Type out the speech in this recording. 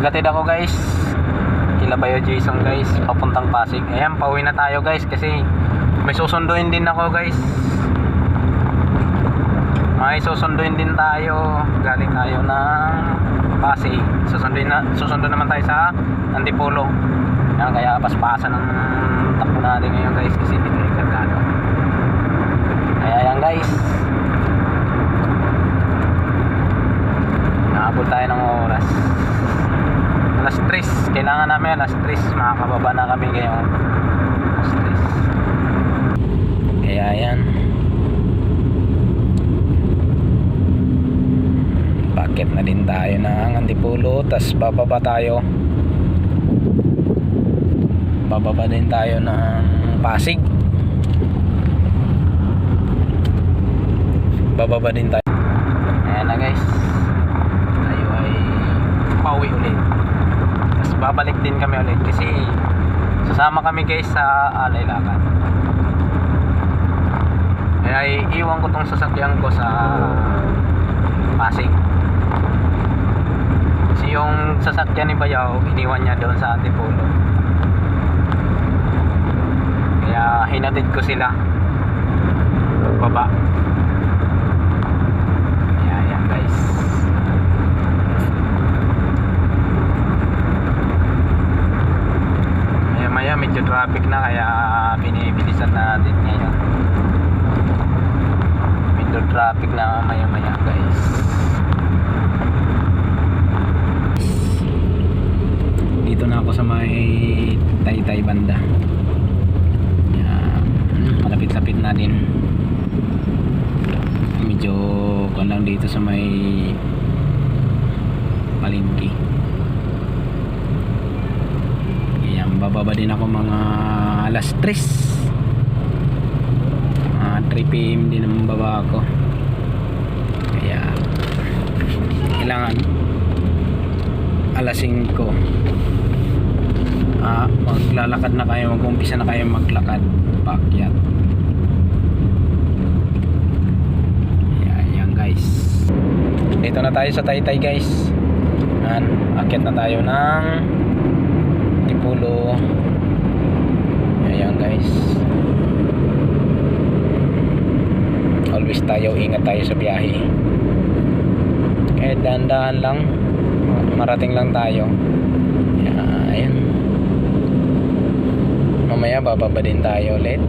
Nagatid ako guys. Kila Bayo Jason guys. Papuntang Pasig. Ayan, pauwi na tayo guys. Kasi may susunduin din ako guys. May susunduin din tayo. Galing tayo ng Pasig. Susunduin na, susunduin naman tayo sa Antipolo. Ayan, kaya paspasan ng takbo natin ngayon guys. Kasi hindi tayo kargado. Kaya yan guys. Naabot tayo ng. Alas 3. Kailangan namin alas 3. Makakababa na kami ngayon. Alas 3. Kaya yan. Bakit na din tayo ng Antipolo. Tapos bababa tayo. Bababa din tayo ng Pasig. Bababa din tayo. Ayan na guys. Tayo ay pauwi ulit. Tapos babalik din kami ulit kasi sasama kami guys sa Alay Lakan. Kaya iiwan ko tong sasakyan ko sa Pasig. Kasi yung sasakyan ni Bayaw, iniwan niya doon sa Antipolo. Kaya hinatid ko sila. Baba. Ayan, ayan guys. Maya maya medyo traffic na kaya binibilisan natin ngayon. Medyo traffic na maya maya guys. Dito na ako sa may Taytay banda. Malapit-lapit na din medyo kan lang dito sa may palengke Ayan, bababa din ako mga alas 3 mga 3pm din ang baba ako kaya kailangan alas 5 ah, maglalakad na kayo mag-umpisa na kayo maglakad pakyat yan guys. Dito na tayo sa Taytay guys. Yan, akyat na tayo ng Tipulo. Ayan guys. Always tayo, ingat tayo sa biyahe. Kaya dahan-dahan lang. Marating lang tayo. Ayan. Mamaya bababa din tayo ulit.